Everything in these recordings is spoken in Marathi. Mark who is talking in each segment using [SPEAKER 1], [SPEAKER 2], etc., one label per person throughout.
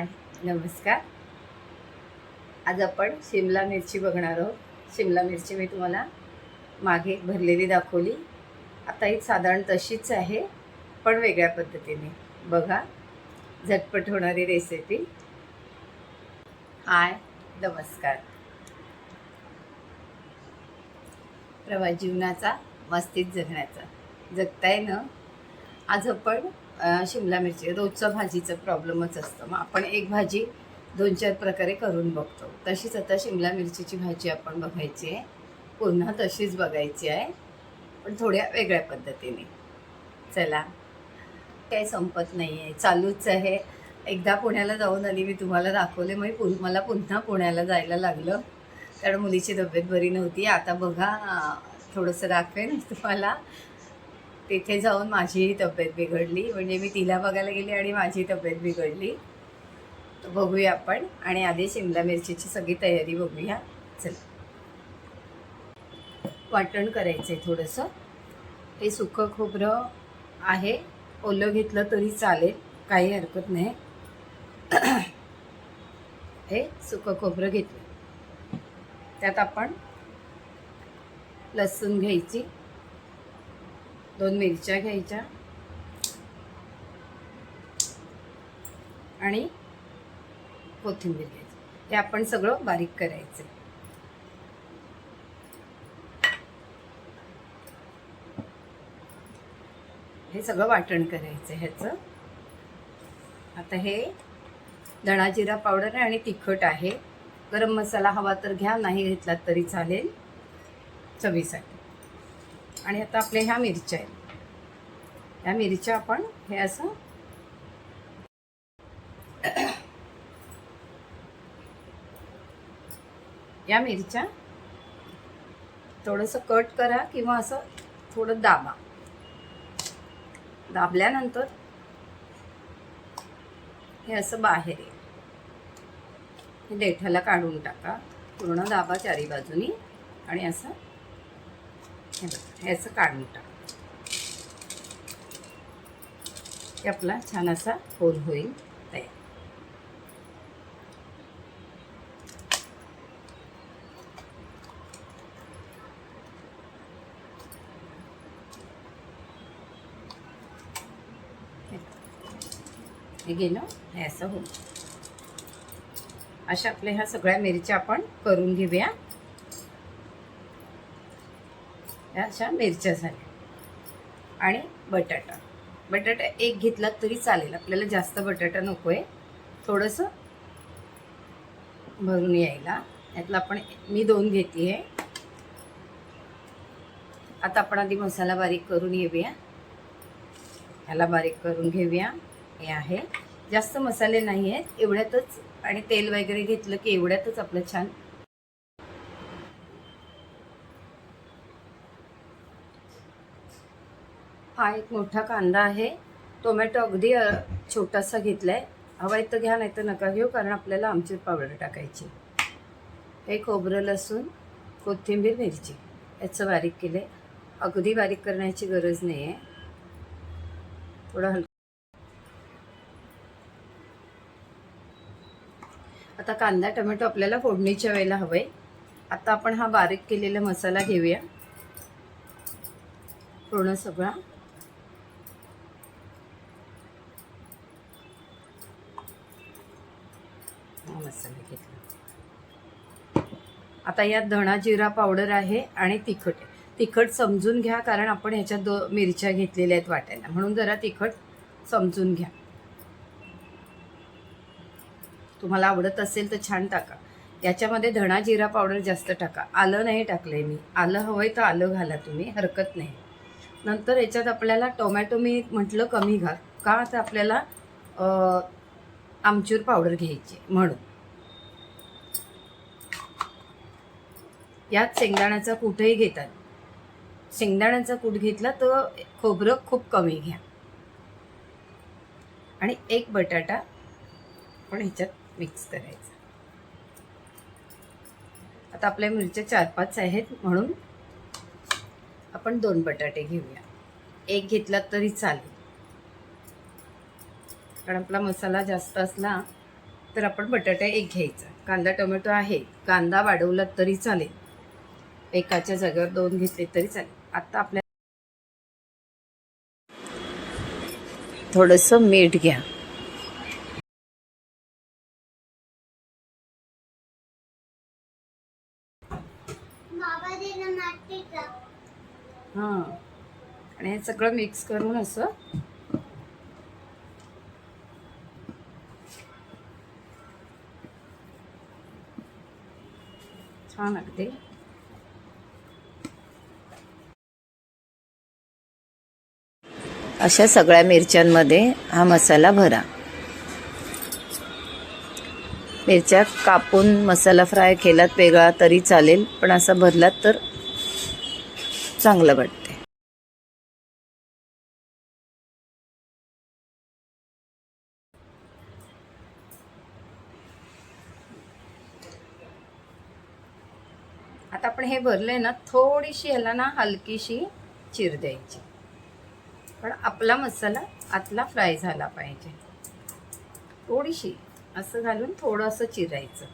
[SPEAKER 1] हाय नमस्कार. आज आपण शिमला मिरची बघणार आहोत. शिमला मिरची मी तुम्हाला मागे भरलेली दाखवली. आता ही साधारण तशीच आहे पण वेगळ्या पद्धतीने. बघा झटपट होणारी रेसिपी हाय नमस्कार. प्रवास जीवनाचा मस्तीत जगण्याचा. जगताय ना? आज आपण शिमला मिरची. रोजचं भाजीचं प्रॉब्लेमच असतं. मग आपण एक भाजी दोन चार प्रकारे करून बघतो. तशीच आता शिमला मिरचीची भाजी आपण बघायची आहे. पुन्हा तशीच बघायची आहे पण थोड्या वेगळ्या पद्धतीने. चला. काही संपत नाही आहे चालूच आहे. एकदा पुण्याला जाऊन आली मी तुम्हाला दाखवले मग पुन मला पुन्हा पुण्याला जायला लागलं. कारण मुलीची तब्येत बरी नव्हती. आता बघा थोडंसं दाखवेन तुम्हाला. तिथे जाऊन माझीही तब्येत बिघडली. म्हणजे मी तिला बघायला गेली आणि माझी तब्येत बिघडली. बघूया आपण. आणि आधी शिमला मिरचीची सगळी तयारी बघूया. चल. वाटण करायचं आहे थोडंसं. हे सुकं खोबरं आहे. ओलं घेतलं तरी चालेल. काही हरकत नाही. हे सुकं खोबरं घेतलं. त्यात आपण लसूण घ्यायची. दोन मिरच्या घ्यायच्या. आणि कोथिंबीर घ्यायची. हे आपण सगळं बारीक करायचं. हे सगळं वाटण करायचं ह्याचं. आता हे धणा जिरा पावडर आहे आणि तिखट आहे. गरम मसाला हवा तर घ्या नाही घेतलात तरी चालेल. चवीसाठी. आणि आता आपल्या ह्या मिरच्या आहेत. ह्या मिरच्या आपण हे असं या मिरच्या थोडंसं कट करा किंवा असं थोडं दाबा. दाबल्यानंतर हे असं बाहेर येईल. हे देठाला काढून टाका. पूर्ण दाबा चारी बाजूनी आणि असं ह्याचं काढून टाक. आपला छान असा होल होईल तयार. हे गेलं हे असं होईल. अशा आपल्या ह्या सगळ्या मिरच्या आपण करून घेऊया. ह्या अशा मिरच्या झाल्या. आणि बटाटा. बटाटा एक घेतला तरी चालेल. आपल्याला जास्त बटाटा नको आहे थोडंसं भरून यायला. यातला आपण मी दोन घेते आहे आता आपण आधी मसाला बारीक करून येऊया ह्याला बारीक करून घेऊया. हे आहे. जास्त मसाले नाही आहेत एवढ्यातच आणि तेल वगैरे घेतलं की एवढ्यातच आपलं छान हा एक मोठा कांदा आहे. टोमॅटो अगदी छोटासा घेतला आहे हवा आहे तर घ्या नाही तर नका घेऊ कारण आपल्याला आमची पावडर टाकायची. हे खोबरं लसूण कोथिंबीर मिरची याचं बारीक केलं आहे अगदी बारीक करण्याची गरज नाही आहे थोडं हल आता कांदा टोमॅटो आपल्याला फोडणीच्या वेळेला हवं आहे आता आपण हा बारीक केलेला मसाला घेऊया. पूर्ण सगळा हा मसाला घेतला. आता यात धणा जिरा पावडर आहे आणि तिखट. आहे तिखट समजून घ्या कारण आपण ह्याच्यात दो मिरच्या घेतलेल्या आहेत वाटायला. म्हणून जरा तिखट समजून घ्या. तुम्हाला आवडत असेल तर छान टाका. याच्यामध्ये धणा जिरा पावडर जास्त टाका. आलं नाही टाकलं मी. आलं हवं आहे तर आलं घाला तुम्ही. हरकत नाही. नंतर याच्यात आपल्याला टोमॅटो मी म्हटलं कमी घाल. का तर आपल्याला आमचूर पावडर घ्यायची आहे म्हणून. यात शेंगदाण्याचा कूटही घेतात. शेंगदाण्याचा कूट घेतला तर खोबरं खूप कमी घ्या. आणि एक बटाटा पण ह्याच्यात मिक्स करायचा. आता आपल्या मिरच्या चार पाच आहेत म्हणून आपण दोन बटाटे घेऊया. एक घेतला तरी चालेल. कारण आपला मसाला जास्त असला तर आपण बटाटा एक घ्यायचा. कांदा टोमॅटो आहे. कांदा वाढवला तरी चालेल. एकाच्या जागेवर दोन घेतले तरी चालेल. आता आपल्या थोडंसं मीठ घ्या. हां. आणि हे सगळं मिक्स करून असं छान अगदी. अशा सगळ्या मिरच्यांमध्ये हा मसाला भरा. मिरच्या कापून मसाला फ्राय केलात वेगळा तरी चालेल पण असा भरलात तर चांगलं वाटते आता आपण हे भरले ना थोडीशी ह्याला ना हलकीशी चिर द्यायची. पण आपला मसाला आतला फ्राय झाला पाहिजे. थोडीशी असं घालून थोडंसं चिरायचं.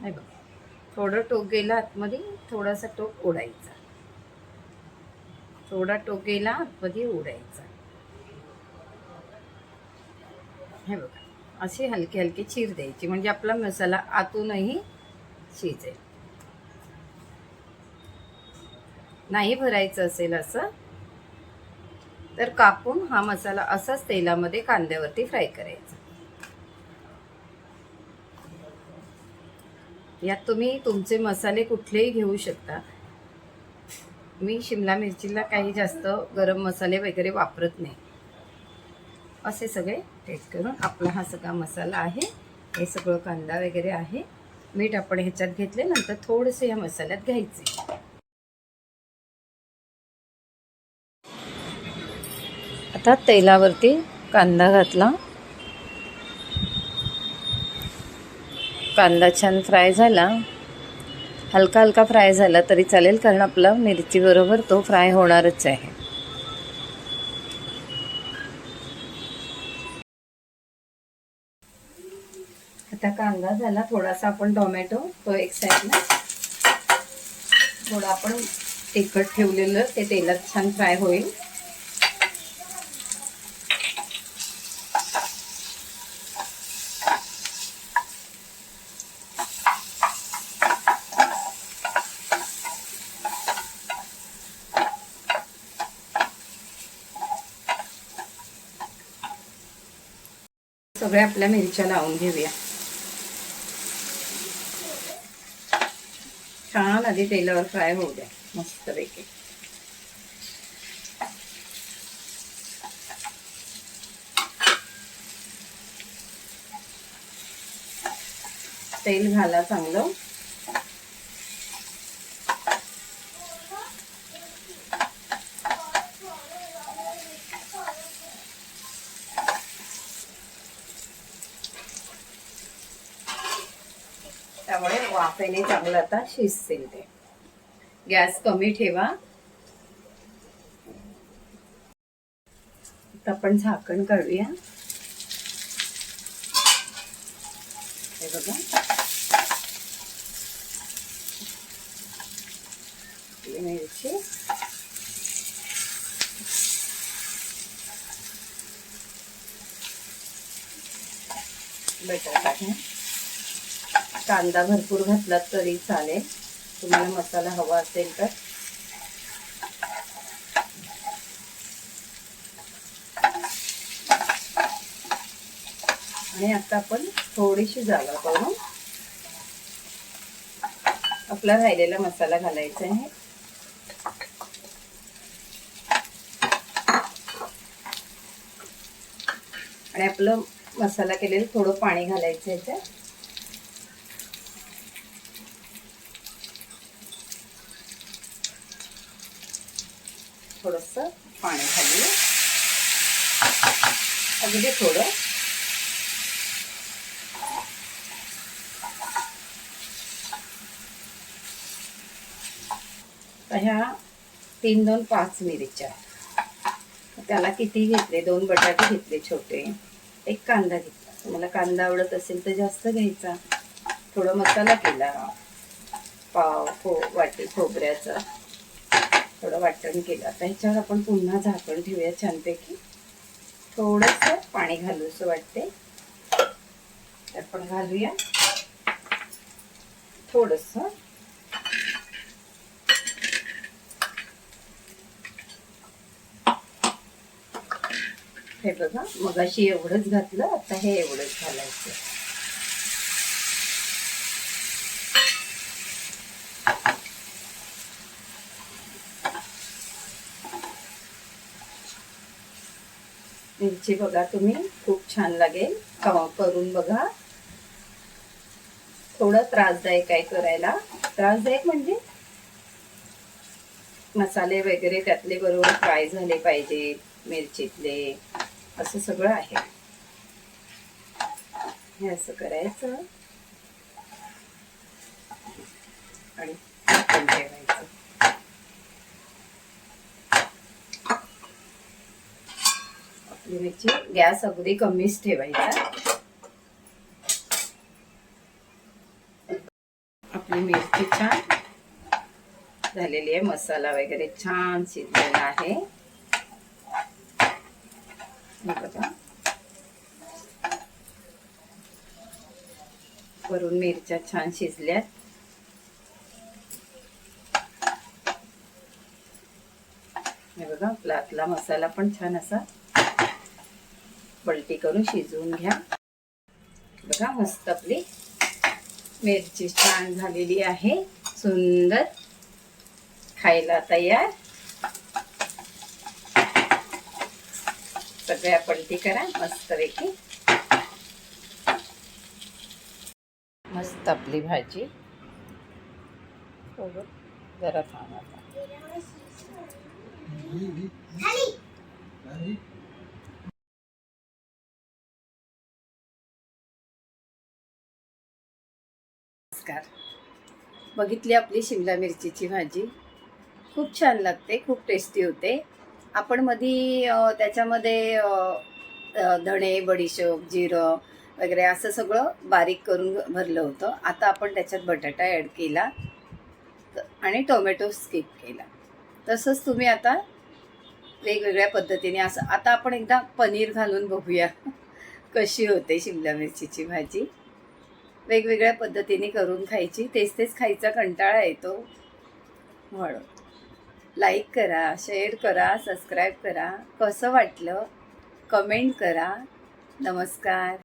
[SPEAKER 1] नाही बघ थोडं टोक गेला आतमध्ये थोडासा टोक ओढायचा. थोडा टोक गेला आतमध्ये ओढायचा. हे बघा अशी हलकी हलकी चीर द्यायची म्हणजे आपला मसाला आतूनही शिजेल. नाही भरायचं असेल असं तर कापून हा मसाला असाच तेलामध्ये कांद्यावरती फ्राय करायचा. यात तुम्ही तुमचे मसाले कुठलेही घेऊ शकता. मी शिमला मिरचीला काही जास्त गरम मसाले वगैरे वापरत नाही. असे सगळे टेस्ट करून आपला हा सगळा मसाला आहे. हे सगळं कांदा वगैरे आहे. मीठ आपण ह्याच्यात घेतले नंतर थोडेसे ह्या मसाल्यात घ्यायचे. आता तेलावरती कांदा घातला. कांदा छान फ्राय झाला. हलका हलका फ्राय झाला तरी चालेल कारण आपला मिरचीबरोबर तो फ्राय होणारच आहे. आता कांदा झाला थोडासा आपण टोमॅटो तो एक साईडला. थोडं आपण तिखट ठेवलेलं ते तेलात छान फ्राय होईल. सगळ्या आपल्या मिरच्या लावून घेऊया. छान आधी तेलावर फ्राय होऊ द्या मस्तपैकी. तेल घाला चांगलं. त्यामुळे वाफेने चांगलं आता शिजतील ते. गॅस कमी ठेवा. आता आपण झाकण काढूया. हे बघा. मिरची. बटर घ्या कांदा भरपूर घातला तरी चालेल. तुम्हाला मसाला हवा असेल तर. आणि आता आपण थोडीशी जागा करून आपला राहिलेला मसाला घालायचा आहे. आणि आपलं मसाला केलेलं थोडं पाणी घालायचं याच्यात पाण्याखाली. पाणी अगदी थोडं. तर ह्या तीन दोन पाच मिरच्या. त्याला किती घेतले? दोन बटाटे घेतले छोटे. एक कांदा घेतला. तुम्हाला कांदा आवडत असेल तर जास्त घ्यायचा. थोडा मसाला केला. पाव खो वाटी खोबऱ्याचा. थोडं वाटण केलं. आता ह्याच्यावर आपण पुन्हा झाकण ठेवूया छानपैकी. थोडंसं पाणी घालूसं वाटते तर आपण घालूया. थोडंसं. हे बघा मगाशी एवढंच घातलं आता हे एवढंच घालायचं. मिरची बघा तुम्ही खूप छान लागेल. करून बघा. थोडं त्रासदायक आहे करायला. त्रासदायक म्हणजे मसाले वगैरे त्यातले बरोबर फ्राय झाले पाहिजेत मिरचीतले. असं सगळं आहे. हे असं करायचं. आणि झाकण मिरची गॅस अगदी कमीच ठेवायचा. आपली मिरची छान झालेली आहे. मसाला वगैरे छान शिजलेला आहे. बघा. वरून मिरच्या छान शिजल्यात. हे बघा आपला आतला मसाला पण छान असा पलटी करून शिजवून घ्या. बघा मस्त आपली मिरची छान झालेली आहे. सुंदर खायला तयार. सगळ्या पलटी करा मस्तपैकी. मस्त आपली भाजी. जरा थांबा. नमस्कार. बघितली आपली शिमला मिरचीची भाजी. खूप छान लागते खूप टेस्टी होते. आपण मधी त्याच्यामध्ये धणे बडीशोप जिरं वगैरे असं सगळं बारीक करून भरलं होतं. आता आपण त्याच्यात बटाटा ॲड केला आणि टोमॅटो स्किप केला. तसंच तुम्ही आता वेगवेगळ्या पद्धतीने असं आता आपण एकदा पनीर घालून बघूया कशी होते शिमला मिरचीची भाजी. वेगवेगळ्या पद्धतीने करून खायची. तेच तेच खायचा कंटाळा येतो. म्हणून लाईक करा शेअर करा सबस्क्राईब करा. कसं वाटलं? कमेंट करा. नमस्कार.